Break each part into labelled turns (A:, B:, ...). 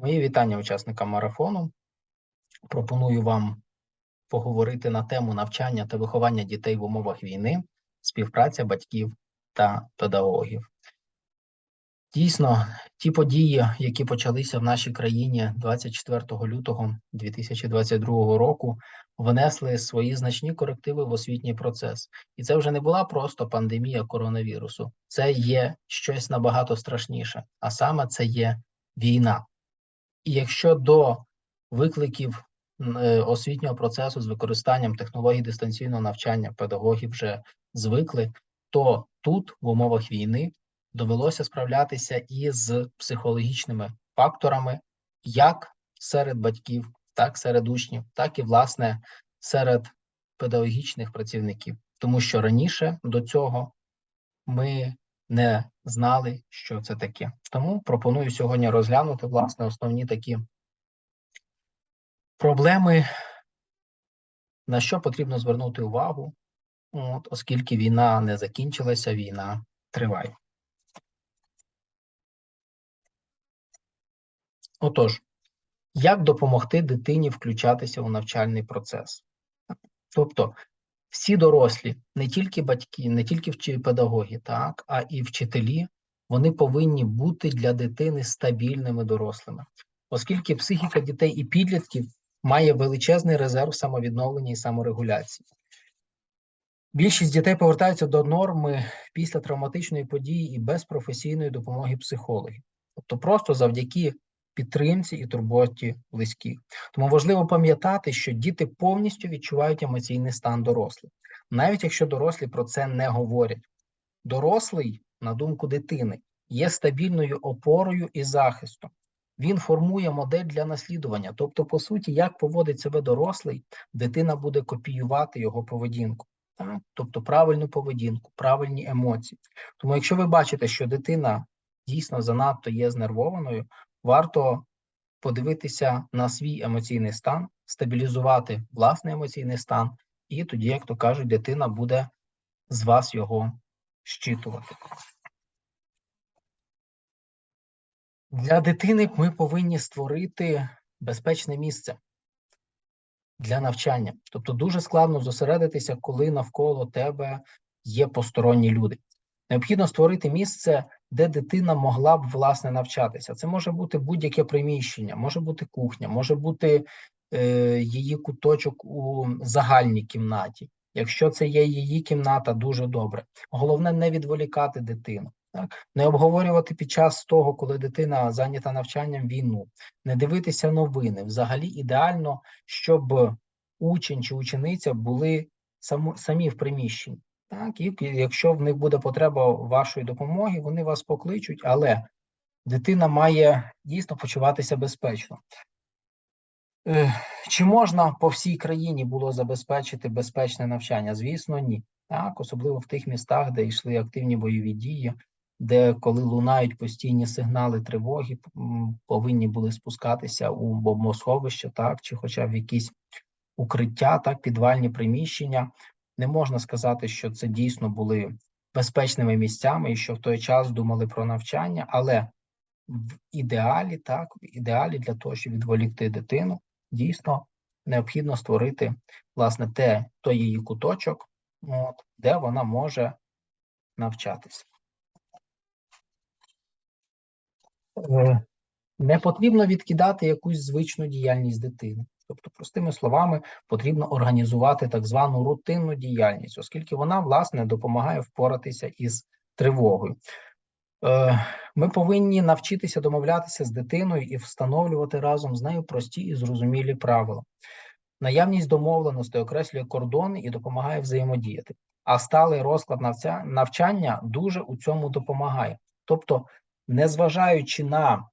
A: Мої вітання учасникам марафону. Пропоную вам поговорити на тему навчання та виховання дітей в умовах війни, співпраця батьків та педагогів. Дійсно, ті події, які почалися в нашій країні 24 лютого 2022 року, внесли свої значні корективи в освітній процес. І це вже не була просто пандемія коронавірусу, це є щось набагато страшніше, а саме це є війна. І якщо до викликів е, освітнього процесу з використанням технологій дистанційного навчання педагоги вже звикли, то тут, в умовах війни, довелося справлятися із психологічними факторами, як серед батьків, так серед учнів, так і власне серед педагогічних працівників, тому що раніше до цього ми не знали, що це таке. Тому пропоную сьогодні розглянути власне основні такі проблеми, на що потрібно звернути увагу, от, оскільки війна не закінчилася, війна триває. Отож, як допомогти дитині включатися у навчальний процес? Тобто, всі дорослі, не тільки батьки, не тільки педагоги, так, а і вчителі, вони повинні бути для дитини стабільними дорослими, оскільки психіка дітей і підлітків має величезний резерв самовідновлення і саморегуляції. Більшість дітей повертаються до норми після травматичної події і без професійної допомоги психологів, тобто просто завдяки підтримці і турботі близьких. Тому важливо пам'ятати, що діти повністю відчувають емоційний стан дорослих, навіть якщо дорослі про це не говорять. Дорослий, на думку дитини, є стабільною опорою і захистом. Він формує модель для наслідування. Тобто, по суті, як поводить себе дорослий, дитина буде копіювати його поведінку. Так? Тобто правильну поведінку, правильні емоції. Тому, якщо ви бачите, що дитина дійсно занадто є знервованою, варто подивитися на свій емоційний стан, стабілізувати власний емоційний стан, і тоді, як то кажуть, дитина буде з вас його щитувати. Для дитини ми повинні створити безпечне місце для навчання. Тобто дуже складно зосередитися, коли навколо тебе є посторонні люди. Необхідно створити місце, де дитина могла б власне навчатися. Це може бути будь-яке приміщення, може бути кухня, може бути е, її куточок у загальній кімнаті. Якщо це є її кімната, дуже добре. Головне не відволікати дитину. Так? Не обговорювати під час того, коли дитина зайнята навчанням війну, не дивитися новини. Взагалі ідеально, щоб учень чи учениця були самі, в приміщенні. Так, і якщо в них буде потреба вашої допомоги, вони вас покличуть, але дитина має дійсно почуватися безпечно. Чи можна по всій країні було забезпечити безпечне навчання? Звісно, ні. Так, особливо в тих містах, де йшли активні бойові дії, де коли лунають постійні сигнали тривоги, повинні були спускатися у бомбосховище, так, чи хоча б в якісь укриття, так, підвальні приміщення. Не можна сказати, що це дійсно були безпечними місцями і що в той час думали про навчання, але в ідеалі, так, в ідеалі для того, щоб відволікти дитину, дійсно необхідно створити власне те, той її куточок, от, де вона може навчатися. Не потрібно відкидати якусь звичну діяльність дитини. Тобто, простими словами, потрібно організувати так звану рутинну діяльність, оскільки вона, власне, допомагає впоратися із тривогою. Е, ми повинні навчитися домовлятися з дитиною і встановлювати разом з нею прості і зрозумілі правила. Наявність домовленостей окреслює кордони і допомагає взаємодіяти, а сталий розклад навчання дуже у цьому допомагає. Тобто, незважаючи на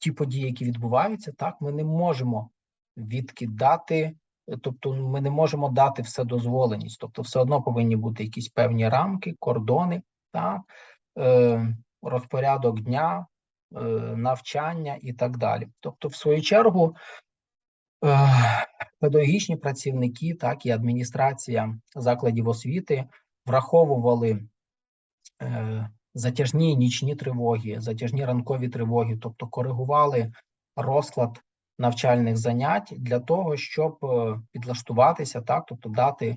A: ті події, які відбуваються, так ми не можемо відкидати, тобто ми не можемо дати все дозволеність. Тобто, все одно повинні бути якісь певні рамки, кордони, так, е, розпорядок дня, е, навчання і так далі. Тобто, в свою чергу, е, педагогічні працівники, так і адміністрація закладів освіти враховували. Е, затяжні нічні тривоги, затяжні ранкові тривоги, тобто коригували розклад навчальних занять для того, щоб е, підлаштуватися, так, тобто дати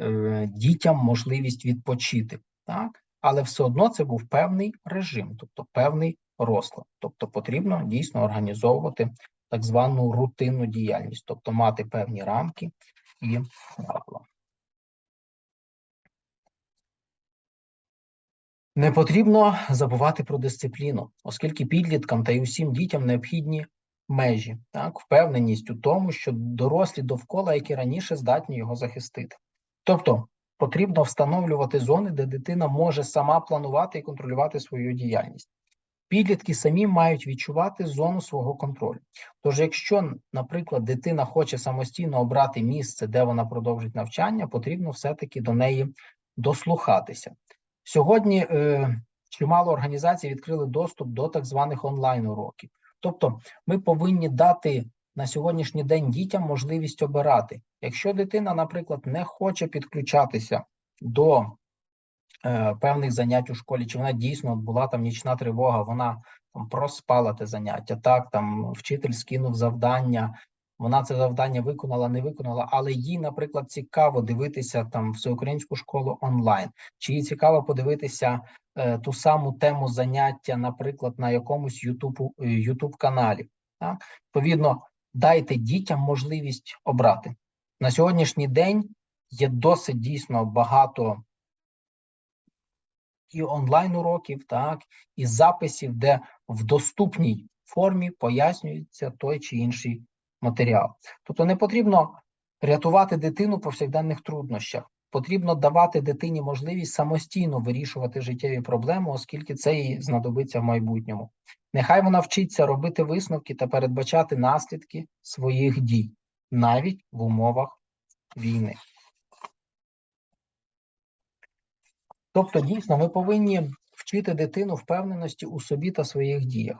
A: е, дітям можливість відпочити, так, але все одно це був певний режим, тобто певний розклад. Тобто потрібно дійсно організовувати так звану рутинну діяльність, тобто мати певні рамки і правила. Не потрібно забувати про дисципліну, оскільки підліткам та й усім дітям необхідні межі, так, впевненість у тому, що дорослі довкола, які раніше здатні його захистити. Тобто потрібно встановлювати зони, де дитина може сама планувати і контролювати свою діяльність. Підлітки самі мають відчувати зону свого контролю. Тож, якщо, наприклад, дитина хоче самостійно обрати місце, де вона продовжить навчання, потрібно все-таки до неї дослухатися. Сьогодні е, чимало організацій відкрили доступ до так званих онлайн-уроків. Тобто, ми повинні дати на сьогоднішній день дітям можливість обирати. Якщо дитина, наприклад, не хоче підключатися до е, певних занять у школі, чи вона дійсно була там нічна тривога, вона там проспала те заняття, так там вчитель скинув завдання, вона це завдання виконала, не виконала, але їй, наприклад, цікаво дивитися там всеукраїнську школу онлайн, чи їй цікаво подивитися е, ту саму тему заняття, наприклад, на якомусь YouTube, YouTube каналі. Так? Відповідно, дайте дітям можливість обрати на сьогоднішній день. Є досить дійсно багато і онлайн уроків, так і записів, де в доступній формі пояснюється той чи інший матеріал. Тобто не потрібно рятувати дитину в повсякденних труднощах. Потрібно давати дитині можливість самостійно вирішувати життєві проблеми, оскільки це їй знадобиться в майбутньому. Нехай вона вчиться робити висновки та передбачати наслідки своїх дій, навіть в умовах війни. Тобто, дійсно, ми повинні вчити дитину впевненості у собі та своїх діях.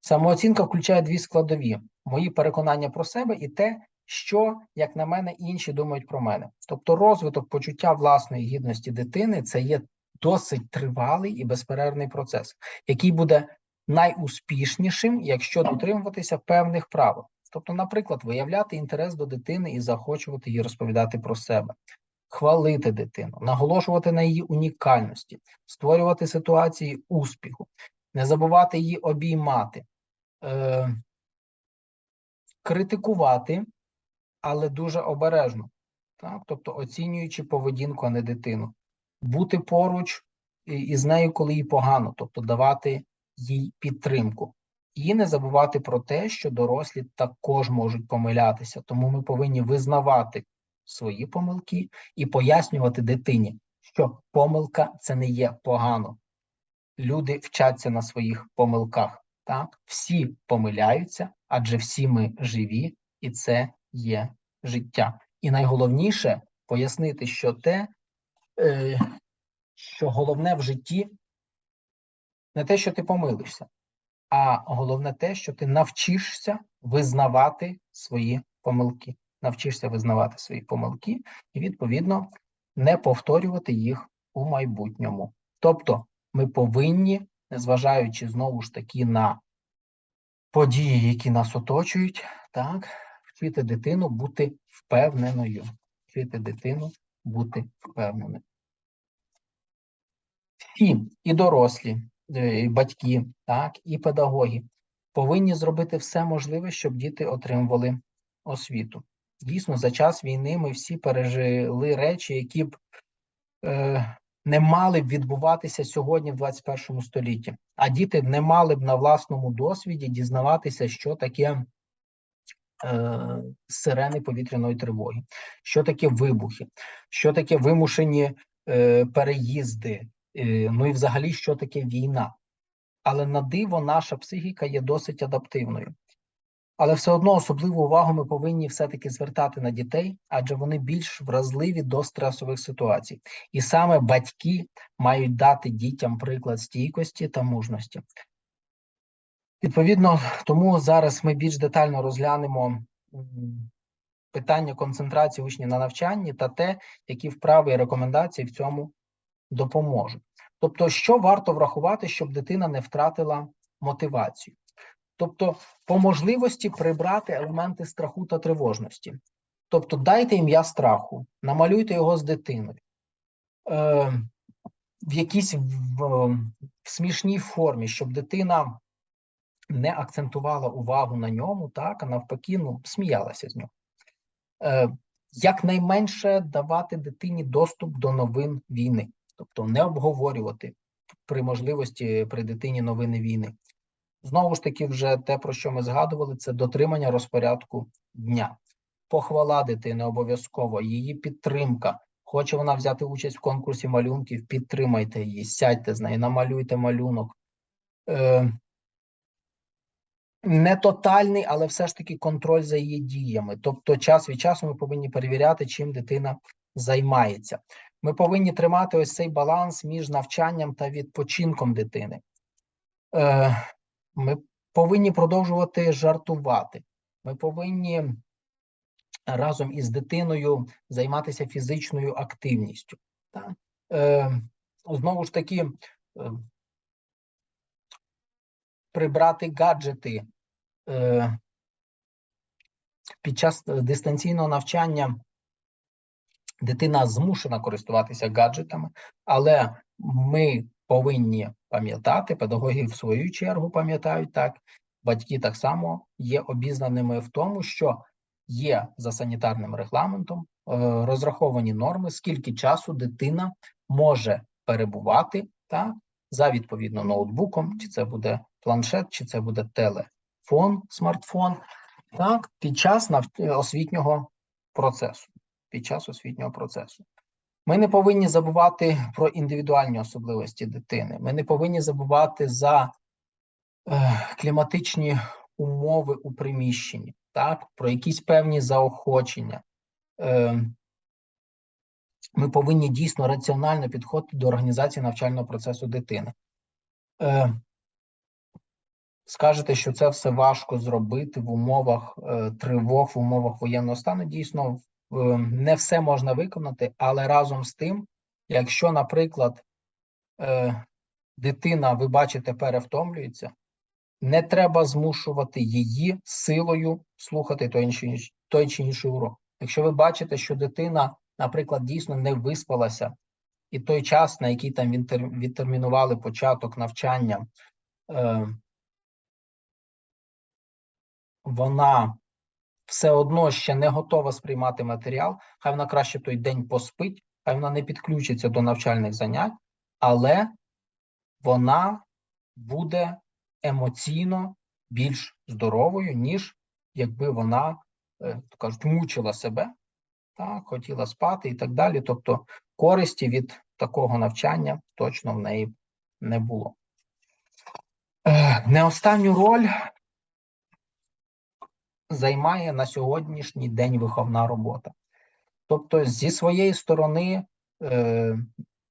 A: Самооцінка включає дві складові: мої переконання про себе і те, що, як на мене, інші думають про мене. Тобто, розвиток почуття власної гідності дитини це є досить тривалий і безперервний процес, який буде найуспішнішим, якщо дотримуватися певних правил. Тобто, наприклад, виявляти інтерес до дитини і захочувати їй розповідати про себе, хвалити дитину, наголошувати на її унікальності, створювати ситуації успіху, не забувати її обіймати, е, критикувати, але дуже обережно, так? тобто оцінюючи поведінку, а не дитину, бути поруч із нею, коли їй погано, тобто давати їй підтримку. І не забувати про те, що дорослі також можуть помилятися, тому ми повинні визнавати свої помилки і пояснювати дитині, що помилка це не є погано. Люди вчаться на своїх помилках. Так, всі помиляються, адже всі ми живі, і це є життя. І найголовніше пояснити, що те, е, що головне в житті, не те, що ти помилився, а головне те, що ти навчишся визнавати свої помилки. Навчишся визнавати свої помилки і, відповідно, не повторювати їх у майбутньому. Тобто, ми повинні, незважаючи знову ж таки на події, які нас оточують, так, вчити дитину бути впевненою. Вчити дитину бути впевненою. Всі і дорослі, і батьки, так, і педагоги повинні зробити все можливе, щоб діти отримували освіту. Дійсно, за час війни ми всі пережили речі, які б е, не мали б відбуватися сьогодні в 21 столітті, а діти не мали б на власному досвіді дізнаватися, що таке е, сирени повітряної тривоги, що таке вибухи, що таке вимушені е, переїзди, е, ну і взагалі, що таке війна. Але на диво наша психіка є досить адаптивною. Але все одно особливу увагу ми повинні все-таки звертати на дітей, адже вони більш вразливі до стресових ситуацій. І саме батьки мають дати дітям приклад стійкості та мужності. Відповідно, тому зараз ми більш детально розглянемо питання концентрації учнів на навчанні та те, які вправи і рекомендації в цьому допоможуть. Тобто, що варто врахувати, щоб дитина не втратила мотивацію? Тобто, по можливості прибрати елементи страху та тривожності. Тобто, дайте ім'я страху, намалюйте його з дитиною. Е, в якійсь в, в смішній формі, щоб дитина не акцентувала увагу на ньому, так, а навпаки, ну, сміялася з нього. Е, Якнайменше давати дитині доступ до новин війни, тобто не обговорювати при можливості при дитині новини війни. Знову ж таки, вже те, про що ми згадували, це дотримання розпорядку дня. Похвала дитини обов'язково, її підтримка. Хоче вона взяти участь в конкурсі малюнків, підтримайте її, сядьте з нею, намалюйте малюнок. Е, не тотальний, але все ж таки контроль за її діями. Тобто, час від часу ми повинні перевіряти, чим дитина займається. Ми повинні тримати ось цей баланс між навчанням та відпочинком дитини. Е, Ми повинні продовжувати жартувати. Ми повинні разом із дитиною займатися фізичною активністю. Так? Е, Знову ж таки, е, прибрати гаджети е, під час дистанційного навчання дитина змушена користуватися гаджетами, але ми повинні пам'ятати, педагоги в свою чергу пам'ятають так, батьки так само є обізнаними в тому, що є за санітарним регламентом е, розраховані норми, скільки часу дитина може перебувати так, за відповідно ноутбуком, чи це буде планшет, чи це буде телефон, смартфон, так, під час освітнього процесу. Під час освітнього процесу. Ми не повинні забувати про індивідуальні особливості дитини. Ми не повинні забувати за е, кліматичні умови у приміщенні, так, про якісь певні заохочення. Е, ми повинні дійсно раціонально підходити до організації навчального процесу дитини. Е, Скажете, що це все важко зробити в умовах е, тривог, в умовах воєнного стану. Дійсно, не все можна виконати, але разом з тим, якщо, наприклад, е, дитина, ви бачите, перевтомлюється, не треба змушувати її силою слухати той, чи інший, той чи інший урок. Якщо ви бачите, що дитина, наприклад, дійсно не виспалася, і той час, на який там відтер- відтермінували початок навчання, е, вона все одно ще не готова сприймати матеріал, хай вона краще той день поспить, хай вона не підключиться до навчальних занять, але вона буде емоційно більш здоровою, ніж якби вона, е, то кажуть, мучила себе, так, хотіла спати і так далі. Тобто користі від такого навчання точно в неї не було. Е, Не останню роль займає на сьогоднішній день виховна робота. Тобто, зі своєї сторони, е,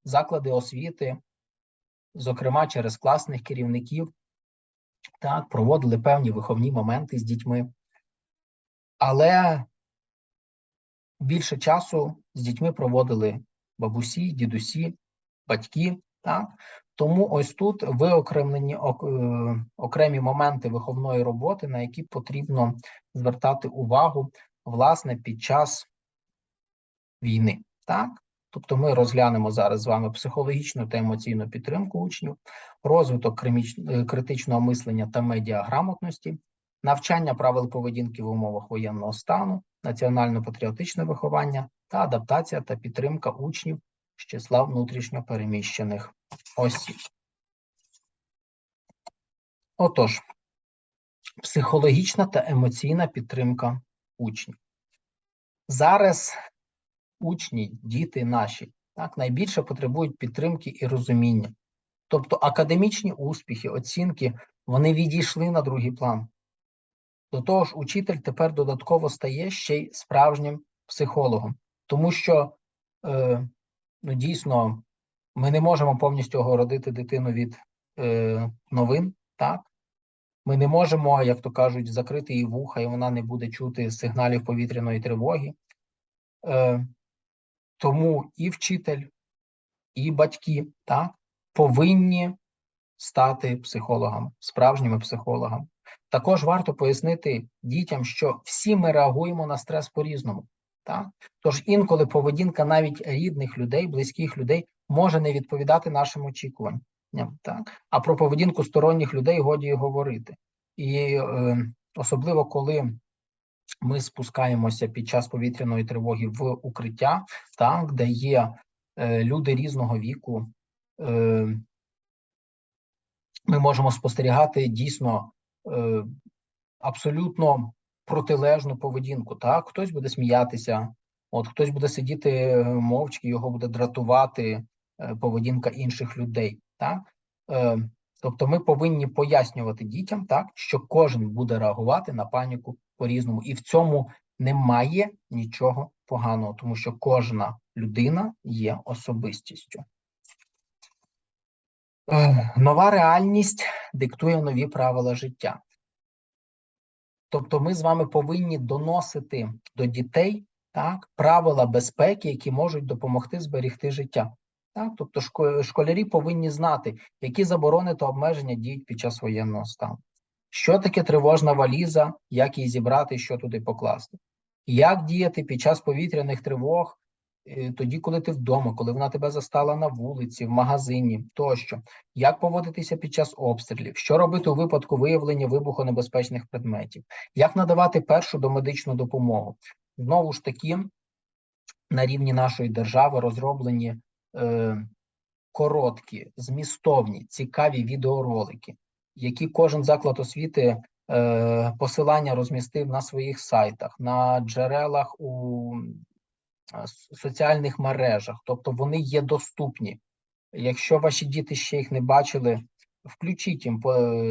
A: заклади освіти, зокрема через класних керівників, так, проводили певні виховні моменти з дітьми, але більше часу з дітьми проводили бабусі, дідусі, батьки. Так? Тому ось тут виокремлені е, окремі моменти виховної роботи, на які потрібно звертати увагу власне під час війни. Так? Тобто ми розглянемо зараз з вами психологічну та емоційну підтримку учнів, розвиток е, критичного мислення та медіаграмотності, навчання правил поведінки в умовах воєнного стану, національно-патріотичне виховання та адаптація та підтримка учнів з числа внутрішньо переміщених осіб. Отож, психологічна та емоційна підтримка учнів. Зараз учні, діти наші, так, найбільше потребують підтримки і розуміння. Тобто академічні успіхи, оцінки, вони відійшли на другий план. До того ж, учитель тепер додатково стає ще й справжнім психологом, тому що е, ну, дійсно ми не можемо повністю огородити дитину від е, новин, так? Ми не можемо, як то кажуть, закрити її вуха, і вона не буде чути сигналів повітряної тривоги. Е, тому і вчитель, і батьки так, повинні стати психологами, справжніми психологами. Також варто пояснити дітям, що всі ми реагуємо на стрес по-різному. Так? Тож інколи поведінка навіть рідних людей, близьких людей може не відповідати нашим очікуванням. Так? А про поведінку сторонніх людей годі говорити. І е, особливо коли ми спускаємося під час повітряної тривоги в укриття, так, де є е, люди різного віку, е, ми можемо спостерігати дійсно е, абсолютно протилежну поведінку. Так, хтось буде сміятися, от хтось буде сидіти е, мовчки, його буде дратувати е, поведінка інших людей. Так, е, тобто, ми повинні пояснювати дітям, так що кожен буде реагувати на паніку по-різному, і в цьому немає нічого поганого, тому що кожна людина є особистістю. Нова реальність диктує нові правила життя. Тобто, ми з вами повинні доносити до дітей так, правила безпеки, які можуть допомогти зберегти життя. Так? Тобто, шко- школярі повинні знати, які заборони та обмеження діють під час воєнного стану. Що таке тривожна валіза, як її зібрати що туди покласти? Як діяти під час повітряних тривог, тоді, коли ти вдома, коли вона тебе застала на вулиці, в магазині тощо, як поводитися під час обстрілів, що робити у випадку виявлення вибухонебезпечних предметів, як надавати першу домедичну допомогу? Знову ж таки, на рівні нашої держави розроблені е, короткі, змістовні, цікаві відеоролики, які кожен заклад освіти е, посилання розмістив на своїх сайтах, на джерелах у е, соціальних мережах, тобто вони є доступні. Якщо ваші діти ще їх не бачили, включіть їм,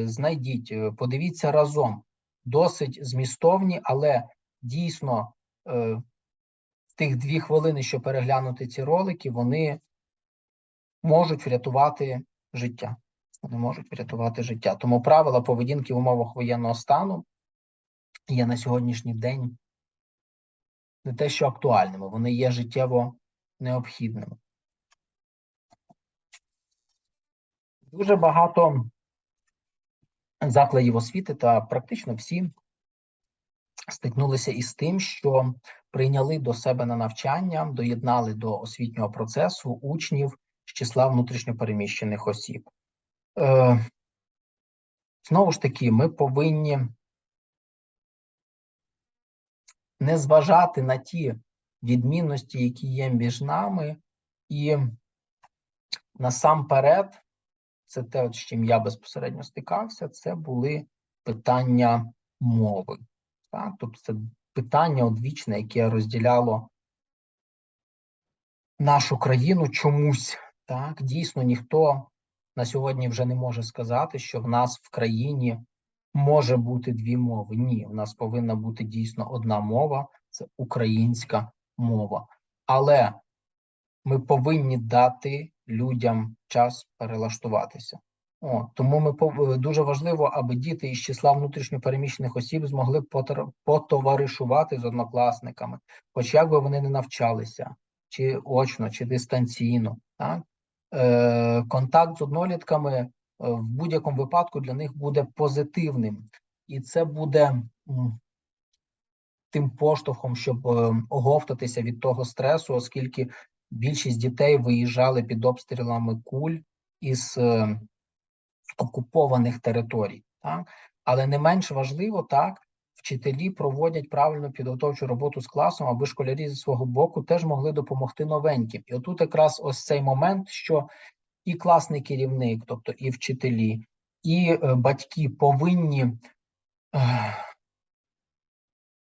A: знайдіть, е, подивіться разом. Досить змістовні, але дійсно е, тих дві хвилини, що переглянути ці ролики, вони можуть врятувати життя. Вони можуть врятувати життя. Тому правила поведінки в умовах воєнного стану є на сьогоднішній день не те, що актуальними, вони є життєво необхідними. Дуже багато закладів освіти та практично всі стикнулися із тим, що прийняли до себе на навчання, доєднали до освітнього процесу учнів з числа внутрішньопереміщених осіб. Е, знову ж таки, ми повинні не зважати на ті відмінності, які є між нами, і насамперед, це те, з чим я безпосередньо стикався, це були питання мови. Так? Тобто це питання одвічне, яке розділяло нашу країну чомусь. Так, дійсно, ніхто на сьогодні вже не може сказати, що в нас в країні може бути дві мови. Ні, в нас повинна бути дійсно одна мова це українська мова. Але ми повинні дати людям час перелаштуватися. О, тому ми пов- дуже важливо, аби діти із числа внутрішньопереміщених осіб змогли потоваришувати з однокласниками, хоч як би вони не навчалися, чи очно, чи дистанційно. Так? Е, контакт з однолітками е, в будь-якому випадку для них буде позитивним, і це буде тим поштовхом, щоб е, оговтатися від того стресу, оскільки більшість дітей виїжджали під обстрілами куль із е, окупованих територій. Так? Але не менш важливо, так, вчителі проводять правильну підготовчу роботу з класом, аби школярі зі свого боку теж могли допомогти новеньким. І отут якраз ось цей момент, що і класний керівник, тобто і вчителі, і е, батьки повинні е,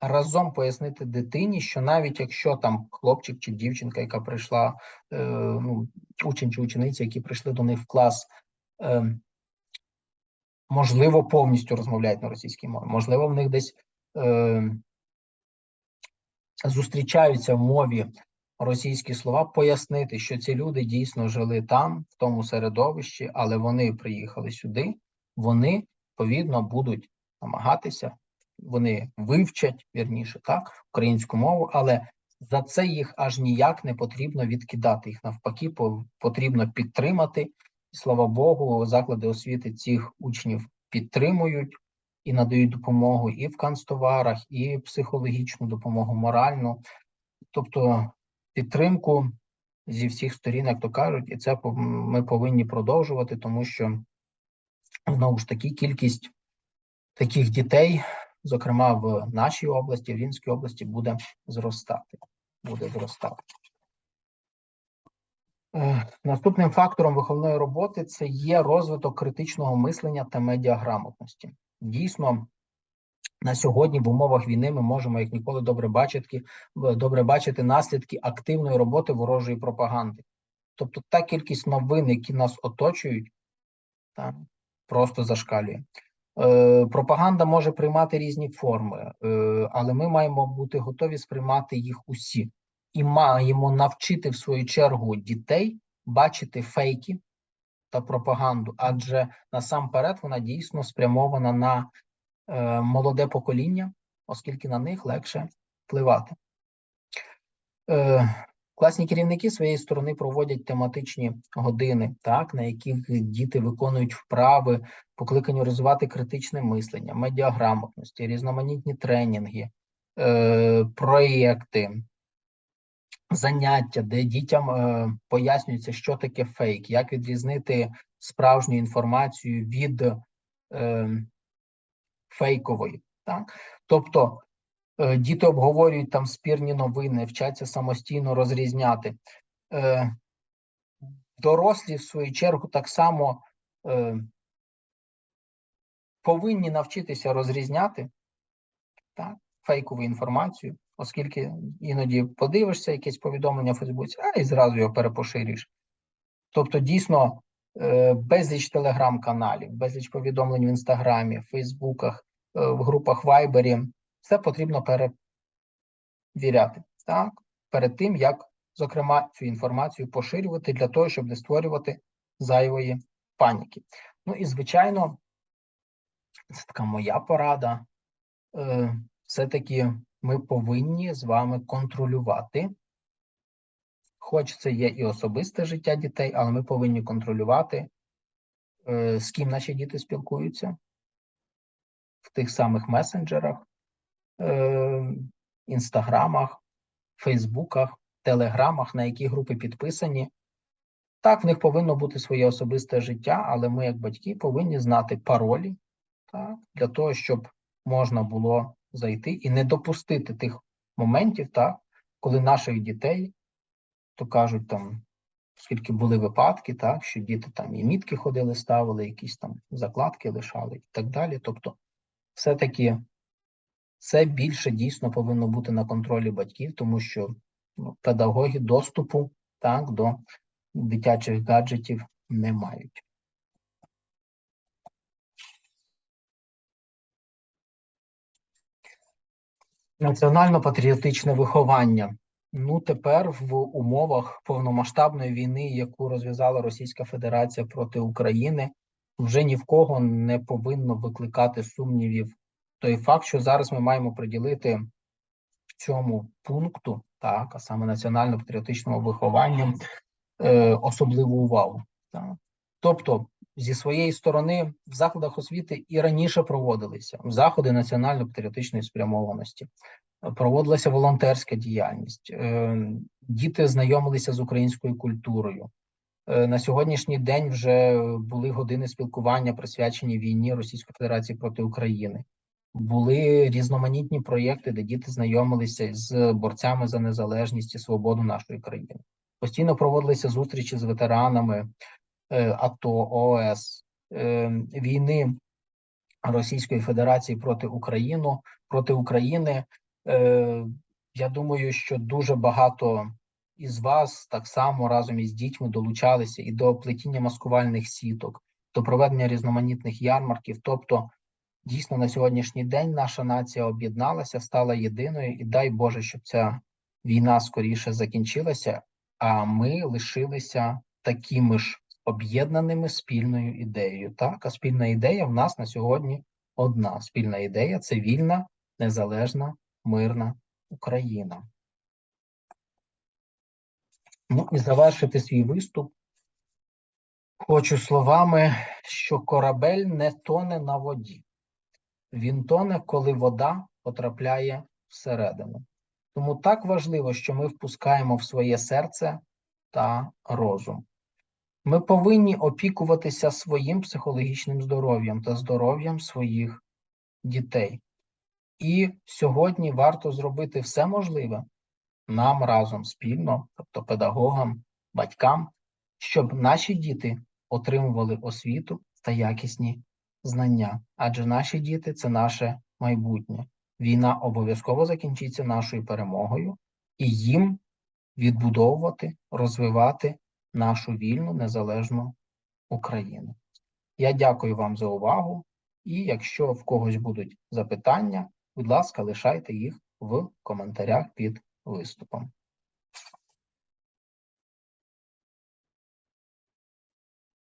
A: разом пояснити дитині, що навіть якщо там хлопчик чи дівчинка, яка прийшла, е, ну, учень чи учениця, які прийшли до них в клас, можливо, повністю розмовляють на російській мові, можливо, в них десь зустрічаються в мові російські слова, пояснити, що ці люди дійсно жили там, в тому середовищі, але вони приїхали сюди, вони відповідно будуть намагатися, вони вивчать вірніше так українську мову, але за це їх аж ніяк не потрібно відкидати. Їх навпаки, потрібно підтримати І слава Богу, заклади освіти цих учнів підтримують і надають допомогу і в канцтоварах, і психологічну допомогу, моральну, тобто підтримку зі всіх сторін, як то кажуть, і це ми повинні продовжувати, тому що знову ж таки кількість таких дітей, зокрема в нашій області, в Рівненській області, буде зростати. Буде зростати. Е, Наступним фактором виховної роботи це є розвиток критичного мислення та медіаграмотності. Дійсно, на сьогодні в умовах війни ми можемо як ніколи добре бачити, добре бачити наслідки активної роботи ворожої пропаганди. Тобто та кількість новин, які нас оточують, так, просто зашкалює. Е, пропаганда може приймати різні форми, е, але ми маємо бути готові сприймати їх усі і маємо навчити в свою чергу дітей бачити фейки та пропаганду, адже насамперед вона дійсно спрямована на молоде покоління, оскільки на них легше впливати. Е, класні керівники своєї сторони проводять тематичні години, так, на яких діти виконують вправи, покликані розвивати критичне мислення, медіаграмотності, різноманітні тренінги, е, проєкти, заняття, де дітям е, пояснюється, що таке фейк, як відрізнити справжню інформацію від е, фейкової. Так? Тобто е, діти обговорюють там спірні новини, вчаться самостійно розрізняти. Е, дорослі, в свою чергу, так само е, повинні навчитися розрізняти так, фейкову інформацію, оскільки іноді подивишся якесь повідомлення в Фейсбуці, а і зразу його перепоширюєш. Тобто, дійсно, безліч телеграм-каналів, безліч повідомлень в інстаграмі, в Фейсбуках, е, в групах Вайбері, все потрібно перевіряти так, перед тим, як, зокрема, цю інформацію поширювати для того, щоб не створювати зайвої паніки. Ну і звичайно, це така моя порада. Е, Все-таки ми повинні з вами контролювати, хоч це є і особисте життя дітей, але ми повинні контролювати, е, з ким наші діти спілкуються в тих самих месенджерах, е, інстаграмах, фейсбуках, телеграмах, на які групи підписані. Так, в них повинно бути своє особисте життя, але ми, як батьки, повинні знати паролі так, для того, щоб можна було зайти і не допустити тих моментів, так, коли наших дітей, то кажуть, там, скільки були випадки, так, що діти там і мітки ходили, ставили, якісь там закладки лишали і так далі. Тобто, все-таки це більше дійсно повинно бути на контролі батьків, тому що ну, педагоги доступу так, до дитячих гаджетів не мають. Національно-патріотичне виховання. Ну, тепер в умовах повномасштабної війни, яку розв'язала Російська Федерація проти України, вже ні в кого не повинно викликати сумнівів той факт, що зараз ми маємо приділити цьому пункту, так, а саме національно-патріотичному вихованню, е, особливу увагу. Так. Тобто, зі своєї сторони, в закладах освіти і раніше проводилися заходи національно-патріотичної спрямованості, проводилася волонтерська діяльність, е, діти знайомилися з українською культурою. Е, На сьогоднішній день вже були години спілкування присвячені війні Російської Федерації проти України. Були різноманітні проєкти, де діти знайомилися з борцями за незалежність і свободу нашої країни. Постійно проводилися зустрічі з ветеранами е, АТО, ООС, війни Російської Федерації проти України, проти України. Е, Я думаю, що дуже багато із вас так само разом із дітьми долучалися і до плетіння маскувальних сіток, до проведення різноманітних ярмарків. Тобто, дійсно на сьогоднішній день наша нація об'єдналася, стала єдиною, і дай Боже, щоб ця війна скоріше закінчилася, а ми лишилися такими ж об'єднаними спільною ідеєю. Так, а спільна ідея в нас на сьогодні одна. Спільна ідея це вільна, незалежна, мирна Україна. Ну і завершити свій виступ Хочу словами, що корабель не тоне на воді. Він тоне, коли вода потрапляє всередину. Тому так важливо, що ми впускаємо в своє серце та розум. Ми повинні опікуватися своїм психологічним здоров'ям та здоров'ям своїх дітей. І сьогодні варто зробити все можливе нам разом спільно, тобто педагогам, батькам, щоб наші діти отримували освіту та якісні знання. Адже наші діти це наше майбутнє. Війна обов'язково закінчиться нашою перемогою, і їм відбудовувати, розвивати нашу вільну незалежну Україну. Я дякую вам за увагу. І якщо в когось будуть запитання, будь ласка, лишайте їх в коментарях під виступом.